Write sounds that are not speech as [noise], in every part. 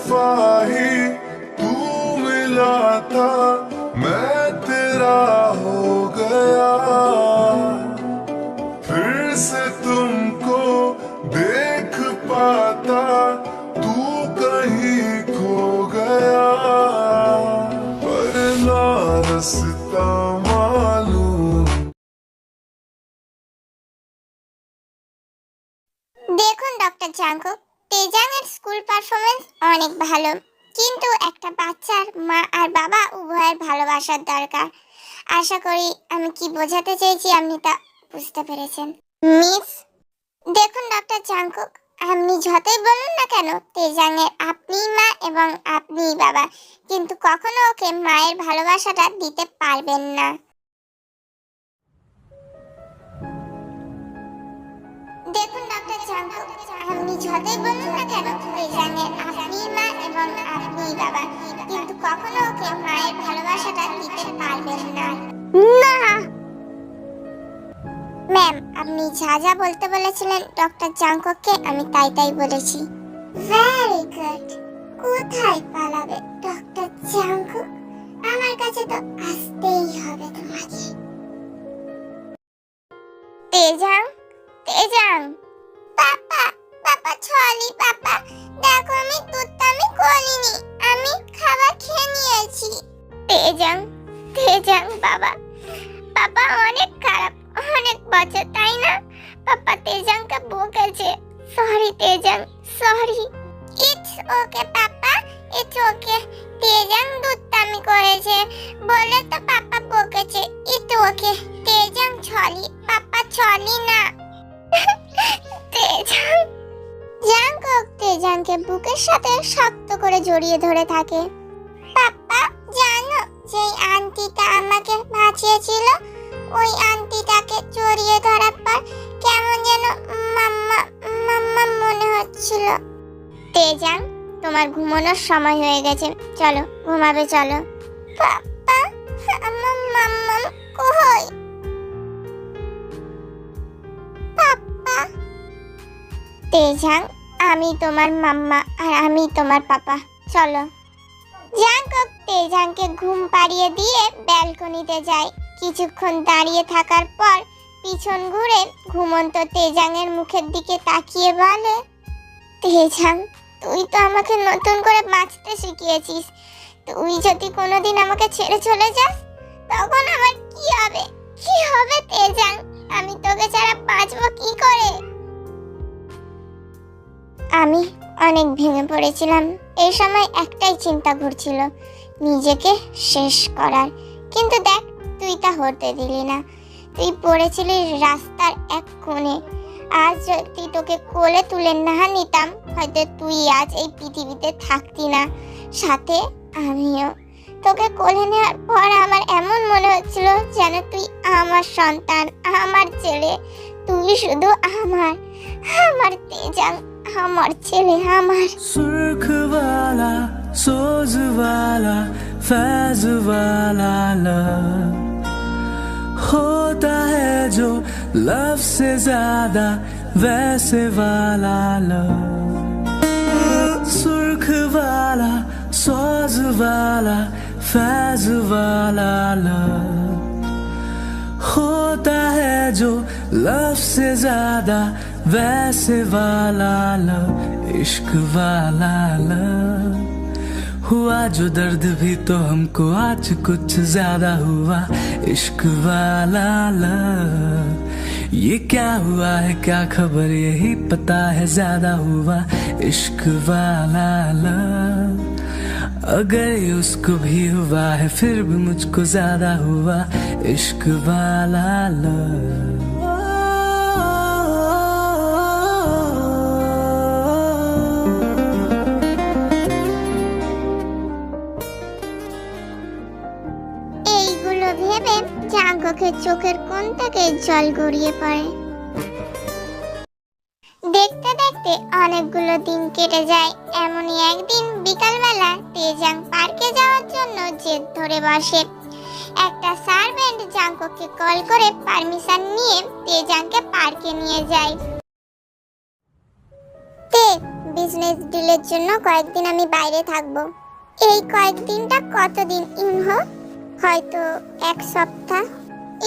दफा ही तू मिला था मैं तेरा हो गया फिर से तुमको देख पाता तू कहीं खो गया पर ना रास्ता मालूम দেখুন ডক্টর জাঙ্কুক তেজাংয়ের স্কুল পারফরমেন্স অনেক ভালো। কিন্তু একটা বাচ্চার মা আর বাবা উভয়ের ভালোবাসার দরকার। আশা করি আমি কি বোঝাতে চেয়েছি আপনি তা বুঝতে পেরেছেন। মিস, দেখুন ডক্টর জাঙ্কুক আপনি যতই বলুন না কেন, তেজাংয়ের আপনি মা এবং আপনি বাবা, কিন্তু কখনো ওকে মায়ের ভালোবাসাটা দিতে পারবেন না। দেখুন ডক্টর জাঙ্কুক আপনি যতই বলুন না কেন, তেজাংয়ের আপনি আপনি বাবা কিন্তু কখনো ওকে মায়ের ভালোবাসাটা দিতে পারবেন না। না। ম্যাম আপনি যা যা বলতে বলেছিলেন ডক্টর জাঙ্কুককে আমি তাই তাই বলেছি। ভেরি গুড কোথায় পালাবে ডক্টর জাঙ্কুক আমার কাছে তো আসতেই তেজাংকে বকেছে। Sorry Tejang sorry it's okay papa it's okay Tejang দুধটামি করেছে। বলে তো পাপা বকেছে ইটস ওকে তেজাং ছলি, পাপা ছলি না। তেজাং জাঙ্কক তেজাংকে বুকের সাথে শক্ত করে জড়িয়ে ধরে থাকে। পাপা, জানো, যেই আন্টিটা আমাকে বাঁচিয়েছিল, ওই আন্টিটাকে জড়িয়ে ধরার পর কেমন যেন মাম্মা মাম্মা মনে হচ্ছিল। তেজাং তোমার ঘুমানোর সময় হয়ে গেছে। চলো ঘুমাবে চলো। পাপা আমার মাম্মা কই? পাপা তেজাং আমি তোমার মাম্মা আর আমি তোমার পাপা। চলো। জাঙ্কক তেজাংকে ঘুম পাড়িয়ে দিয়ে ব্যালকনিতে যায়। কিছুক্ষণ দাঁড়িয়ে থাকার পর পিছন ঘুরে ঘুমন্ত তেজাংয়ের মুখের দিকে তাকিয়ে বলে, তেজাং, তুই তো আমাকে নতুন করে বাঁচতে শিখিয়েছিস। তুই যদি কোনোদিন আমাকে ছেড়ে চলে যাস, তখন আমার কি হবে? কি হবে তেজাং? আমি তোকে ছাড়া বাঁচবো কি করে? আমি অনেক ভেঙে পড়েছিলাম। এই সময় একটাই চিন্তা ঘুরছিল, নিজেকে শেষ করার। কিন্তু দেখ, তুই তা হতে দিলি না। তুই পড়েছিলি রাস্তার এক কোণে। আজ যদি তোকে কোলে তুলে না নিতাম, হয়তো তুই আজ এই পৃথিবীতে থাকতি না। সাথে আমিও। তোকে কোলে নেওয়ার পর আমার এমন মনে হচ্ছিল যেন তুই আমার সন্তান, আমার ছেলে। তুই শুধু আমার আমার তেজাং আমার ছেলে, আমার। সুরখওয়ালা, সোজওয়ালা ফাজওয়ালা লাভ होता है जो लव से ज़्यादा, वैसे वाला लव। सुर्ख वाला, सोज वाला, फैज वाला लव। होता है जो लव से ज़्यादा, वैसे वाला लव, इश्क वाला लव। हुआ, जो दर्द भी तो हमको आज कुछ ज़्यादा हुआ। इश्क वाला लव ये क्या हुआ है, क्या खबर, यही पता है, ज़्यादा हुआ। इश्क वाला लव अगर उसको भी हुआ है, फिर भी मुझको ज़्यादा हुआ। इश्क वाला लव জাঙ্গকের চোখের কোন থেকে জল গড়িয়ে পড়ে। দেখতে দেখতে অনেকগুলো দিন কেটে যায়। এমনই একদিন বিকালবেলা তেজাং পার্কে যাওয়ার জন্য জেদ ধরে বসে। একটা সার্ভেন্ট জাঙ্ককে কল করে পারমিশন নিয়ে তেজাংকে পার্কে নিয়ে যায়। তে, বিজনেস ডিলের জন্য কয়েকদিন আমি বাইরে থাকব। এই কয়েকদিনটা কতদিন ইউনহ হয়তো এক সপ্তাহ।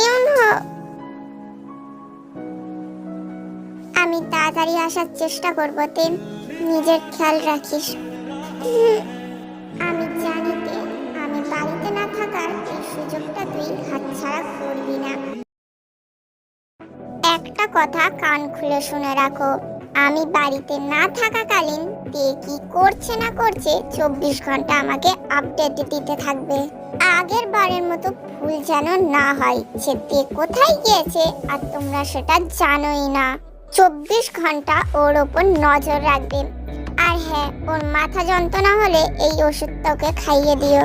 ইউনহ। আমি তাড়াতাড়ি আসার চেষ্টা করব তে নিজের খেয়াল রাখিস। আমি জানি তে আমি বাড়িতে না থাকার এই সুযোগটা তুই হাতছাড়া করবি না। একটা কথা কান খুলে শুনে রাখো। আমি বাড়িতে না থাকাকালীন কে কি করছে না করছে চব্বিশ ঘণ্টা আমাকে আপডেট দিতে থাকবে। আগের বারের মতো ভুল যেন না হয় তে কোথায় গিয়েছে আর তোমরা সেটা জানোই না। চব্বিশ ঘণ্টা ওর ওপর নজর রাখবে। আর হ্যাঁ ওর মাথা যন্ত্রণা হলে এই ওষুধটা ওকে খাইয়ে দিও।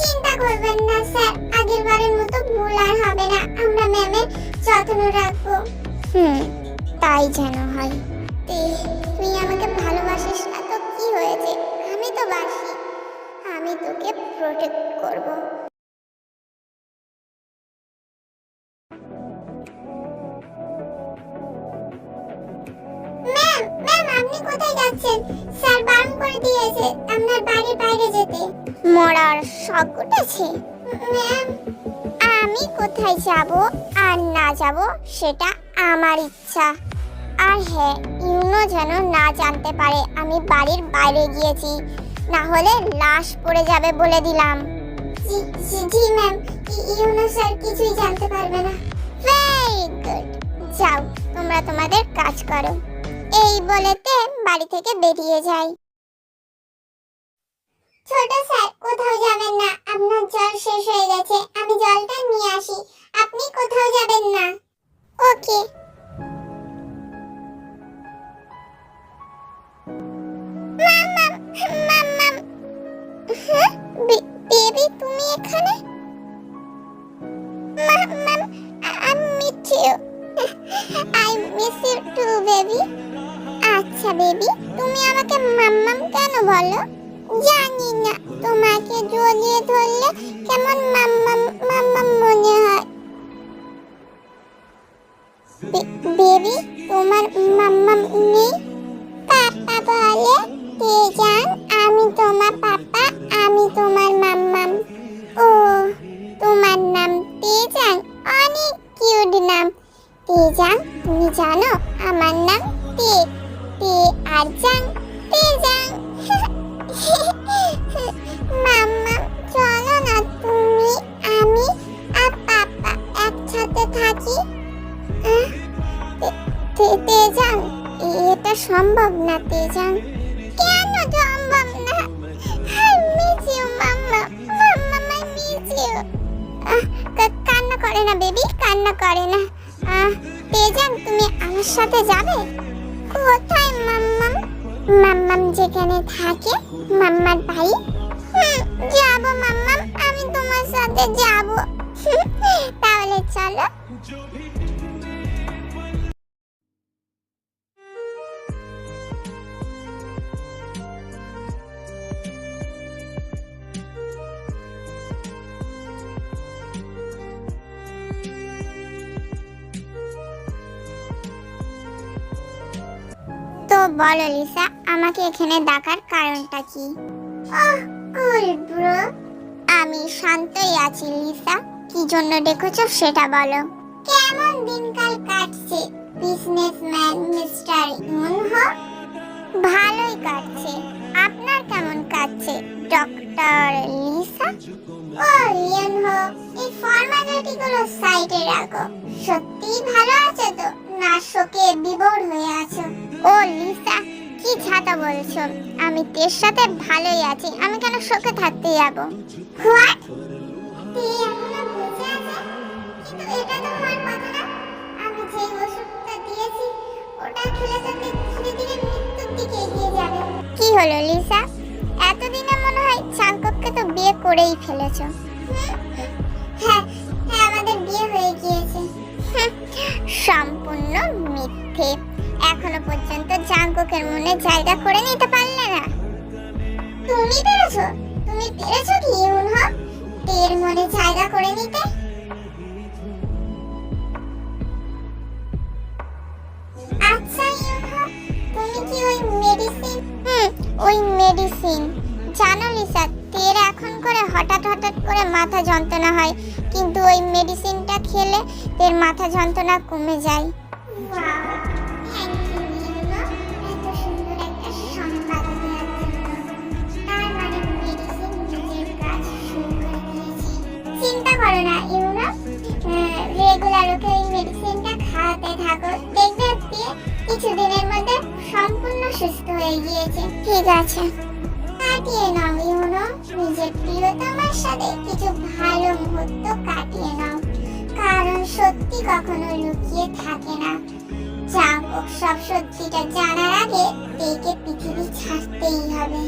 চিন্তা করবেন না স্যার, আগের বারের মতো ভুল আর হবে না। আমরা ম্যামের যত্ন রাখব। হুম, তাই যেন হয়। তুই আমাকে ভালোবাসিস না তো কি হয়েছে? আমি তো বাসি। আমি তোকে প্রোটেক্ট করব। ম্যাম ম্যাম, আপনি কোথায় যাচ্ছেন? স্যার বারণ করে দিয়েছে আপনার বাড়ির বাইরে যেতে। মরার শখ উঠেছে। ম্যাম, আমি কোথায় যাব আর না যাব সেটা আমার ইচ্ছা। আর হ্যাঁ ইউনো যেন না জানতে পারে আমি বাড়ির বাইরে গিয়েছি। না হলে লাশ পড়ে যাবে বলে দিলাম। জি ম্যাম ইউনো স্যার কিছুই জানতে পারবে না। ভেরি গুড যাও তোমরা তোমাদের কাজ করো। এই বলেতে বাড়ি থেকে বেরিয়ে যাই। ছোট স্যার কোথাও যাবেন না। আপনার জল শেষ হয়ে গেছে আমি জলটা নিয়ে আসি। আপনি কোথাও যাবেন না। ওকে তুমি আমাকে মাম্মাম কেন বলো? জানি না, তোমাকে জড়িয়ে ধরলে কেমন মাম্মাম মাম্মাম মনে হয়। বেবি, তোমার মাম্মাম করে না, বেবি। কান্না করে না। তেজান, তুমি আমার সাথে যাবে? কোথায় মাম্মাম? মাম্মাম যেখানে থাকে, মাম্মার ভাই যাব মাম্মাম, আমি তোমার সাথে যাব। [laughs] তাহলে চলো। বলো লিসা আমাকে এখানে ডাকার কারণটা কি? Oh cool bro. আমি শান্তই আছি লিসা কি জন্য ডেকেছো সেটা বলো। কেমন দিনকাল কাটছে বিজনেসম্যান মিস্টার ইউনহ ভালোই কাটছে। আপনার কেমন কাটছে ডক্টর লিসা ও ইউনহ এই ফর্মালিটিগুলো সাইডে রাখো। সত্যি ভালো আছো তো? না শোকে বিভোর হয়ে আছো। ও লিসা কি ছাতা বলছো? আমি তের সাথে ভালোই আছি। আমি কেন শোকে থাকতে যাব? হোয়াট তে এখনও বেঁচে আছে কিন্তু এটা তো হওয়ার কথা না। আমি যে ওষুধটা দিয়েছি ওটা খেলে ধীরে ধীরে মৃত্যুর দিকে এগিয়ে যাবে। কি হলো লিসা? এতদিনে মনে হয় চাঙ্কককে তো বিয়ে করেই ফেলেছো। হ্যাঁ হ্যাঁ আমাদের বিয়ে হয়ে গিয়েছে। সম্পূর্ণ মিথ্যে এখনও পর্যন্ত জাঙ্কুকের মনে জায়গা করে নিতে পারলে না। তুমি পেরেছ? তুমি পেরেছ কি ইউনহ মনে জায়গা করে নিতে? আচ্ছা তুমি কি ওই মেডিসিন ওই মেডিসিন জানো লিসা এখন করে হঠাৎ হঠাৎ করে মাথা যন্ত্রণা হয়। কিন্তু ওই মেডিসিনটা খেলে তের মাথা যন্ত্রণা কমে যায়। না ইউনো রেগুলার ওকে ওই মেডিসিনটা খাওয়াতে থাকো। দেখবে কিছুদিনের মধ্যে সম্পূর্ণ সুস্থ হয়ে গিয়েছে। ঠিক আছে। কাটিয়ে নাও ইউনো নিজের প্রিয়তমার সাথে কিছু ভালো মুহূর্ত কাটিয়ে নাও। কারণ সত্যি কখনো লুকিয়ে থাকে না। যা সব সত্যিটা জানার আগে একে পৃথিবী ছাড়তেই হবে।